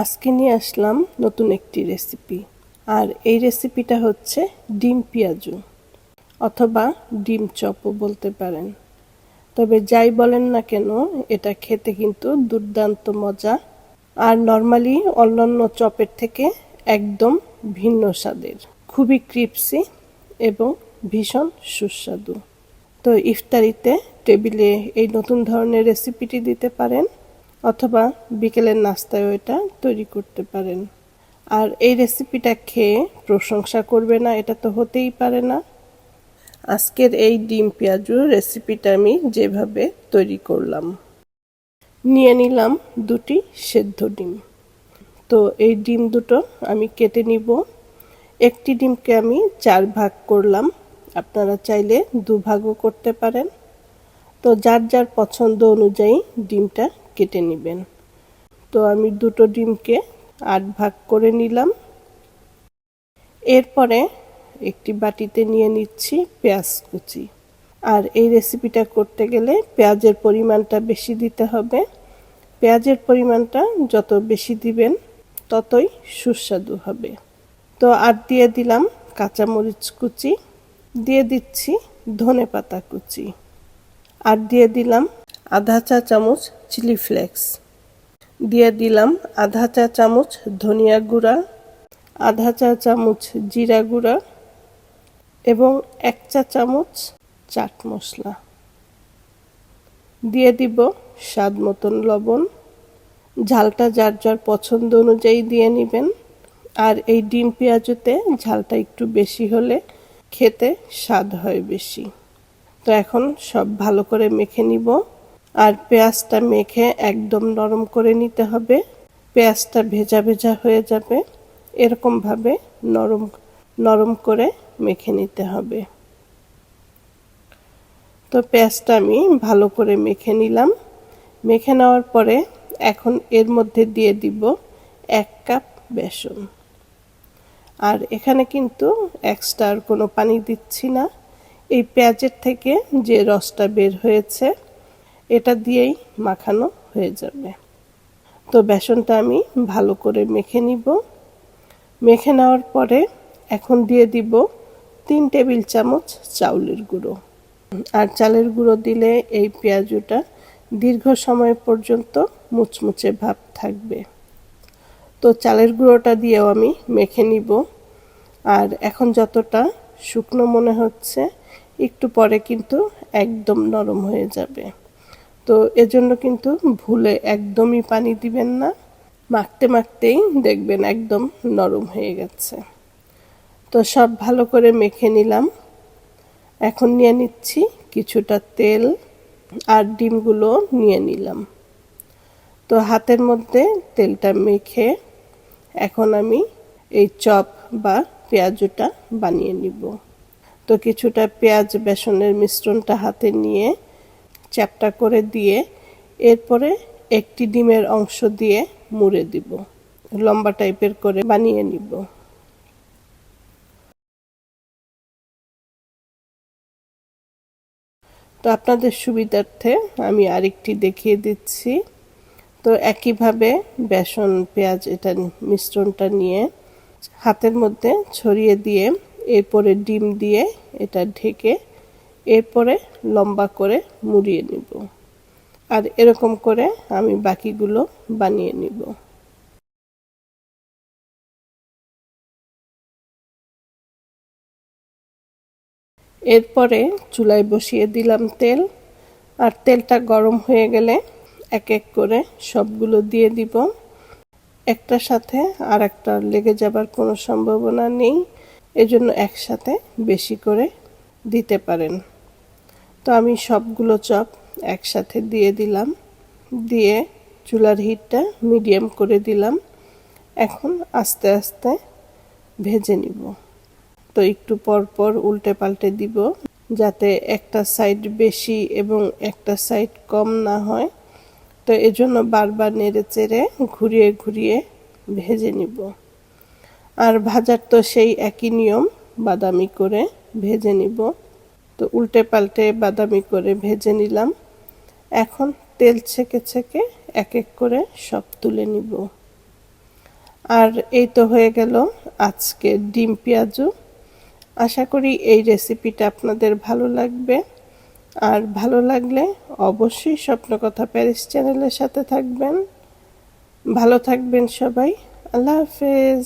আজকে নিয়ে আসলাম নতুন একটি রেসিপি আর এই রেসিপিটা হচ্ছে ডিম পেঁয়াজু, অথবা ডিম চপও বলতে পারেন। তবে যাই বলেন না কেন, এটা খেতে কিন্তু দুর্দান্ত মজা, আর নর্মালি অন্যান্য চপের থেকে একদম ভিন্ন স্বাদের। খুবই ক্রিপসি এবং ভীষণ সুস্বাদু। তো ইফতারিতে টেবিলে এই নতুন ধরনের রেসিপিটি দিতে পারেন। অথবা বিকেলের নাস্তায়ও এটা তৈরি করতে পারেন। আর এই রেসিপিটা খেয়ে প্রশংসা করবে না, এটা তো হতেই পারে না। আজকের এই ডিম পেঁয়াজু রেসিপিটা আমি যেভাবে তৈরি করলাম। নিয়ে নিলাম দুটি সেদ্ধ ডিম। তো এই ডিম দুটো আমি কেটে নিব। একটি ডিমকে আমি চার ভাগ করলাম। আপনারা চাইলে দু ভাগও করতে পারেন। তো যার যার পছন্দ অনুযায়ী ডিমটা কেটে নেবেন। তো আমি দুটো ডিমকে আট ভাগ করে নিলাম। এরপরে একটি বাটিতে নিয়ে নিচ্ছি পেঁয়াজ কুচি। আর এই রেসিপিটা করতে গেলে পেঁয়াজের পরিমাণটা বেশি দিতে হবে। পেঁয়াজের পরিমাণটা যত বেশি দিবেন, ততই সুস্বাদু হবে। তো আর দিয়ে দিলাম কাঁচামরিচ কুচি, দিয়ে দিচ্ছি ধনে পাতা কুচি। আর দিয়ে দিলাম আধা চা চামচ চিলি ফ্লেক্স। দিয়ে দিলাম আধা চা চামচ ধনিয়া গুঁড়া, আধা চা চামচ জিরা গুঁড়া এবং এক চা চামচ চাট মশলা। দিয়ে দিব স্বাদ মতন লবণ। ঝালটা যার যার পছন্দ অনুযায়ী দিয়ে নেবেন। আর এই ডিম পেঁয়াজুতে ঝালটা একটু বেশি হলে খেতে স্বাদ হয় বেশি। তো এখন সব ভালো করে মেখে নিব। আর পেঁয়াজটা মেখে একদম নরম করে নিতে হবে। পেঁয়াজটা ভেজা ভেজা হয়ে যাবে। এরকমভাবে নরম নরম করে মেখে নিতে হবে। তো পেঁয়াজটা আমি ভালো করে মেখে নিলাম। মেখে নেওয়ার পরে এখন এর মধ্যে দিয়ে দিব এক কাপ বেসন। আর এখানে কিন্তু এক্সট্রা আর কোনো পানি দিচ্ছি না। এই পেঁয়াজের থেকে যে রসটা বের হয়েছে এটা দিয়েই মাখানো হয়ে যাবে। তো বেসনটা আমি ভালো করে মেখে নিব। মেখে নেওয়ার পরে এখন দিয়ে দিব তিন টেবিল চামচ চাউলের গুঁড়ো। আর চালের গুঁড়ো দিলে এই পেঁয়াজুটা দীর্ঘ সময় পর্যন্ত মুচমুচে ভাব থাকবে। তো চালের গুঁড়োটা দিয়েও আমি মেখে নিব। আর এখন যতটা শুকনো মনে হচ্ছে, একটু পরে কিন্তু একদম নরম হয়ে যাবে। তো এজন্য কিন্তু ভুলে একদমই পানি দিবেন না। মাখতে মাখতেই দেখবেন একদম নরম হয়ে গেছে। তো সব ভালো করে মেখে নিলাম। এখন নিয়ে নিচ্ছি কিছুটা তেল আর ডিমগুলো নিয়ে নিলাম। তো হাতের মধ্যে তেলটা মেখে এখন আমি এই চপ বা পেঁয়াজুটা বানিয়ে নিব। তো কিছুটা পেঁয়াজ, বেসনের মিশ্রণটা হাতে নিয়ে চ্যাপটা করে দিয়ে এরপরে একটি ডিমের অংশ দিয়ে মুড়ে দিব। লম্বা টাইপের করে বানিয়ে নিব। তো আপনাদের সুবিধার্থে আমি আরেকটি দেখিয়ে দিচ্ছি। তো একইভাবে বেসন, পেঁয়াজ এটা মিশ্রণটা নিয়ে হাতের মধ্যে ছড়িয়ে দিয়ে এরপরে ডিম দিয়ে এটা ঢেকে এরপরে লম্বা করে মুড়িয়ে নিব। আর এরকম করে আমি বাকিগুলো বানিয়ে নিব। এরপরে চুলায় বসিয়ে দিলাম তেল। আর তেলটা গরম হয়ে গেলে এক এক করে সবগুলো দিয়ে দিব। একটার সাথে আর একটা লেগে যাবার কোনো সম্ভাবনা নেই। এজন্য একসাথে বেশি করে দিতে পারেন। তো আমি সবগুলো চপ একসাথে দিয়ে দিলাম। দিয়ে চুলার হিটটা মিডিয়াম করে দিলাম। এখন আস্তে আস্তে ভেজে নিব। তো একটু পর পর উল্টে পাল্টে দিব যাতে একটা সাইড বেশি এবং একটা সাইড কম না হয়। তো এজন্য বারবার নেড়ে চেড়ে ঘুরিয়ে ঘুরিয়ে ভেজে নিব। আর ভাজার তো সেই একই নিয়ম, বাদামি করে ভেজে নিব। তো উল্টে পাল্টে বাদামি করে ভেজে নিলাম। এখন তেল ছেঁকে ছেঁকে এক এক করে সব তুলে নিব। আর এই তো হয়ে গেল আজকে ডিম পেঁয়াজু। আশা করি এই রেসিপিটা আপনাদের ভালো লাগবে। আর ভালো লাগলে অবশ্যই স্বপ্নকথা প্যারিস চ্যানেলের সাথে থাকবেন। ভালো থাকবেন সবাই। আল্লাহ হাফেজ।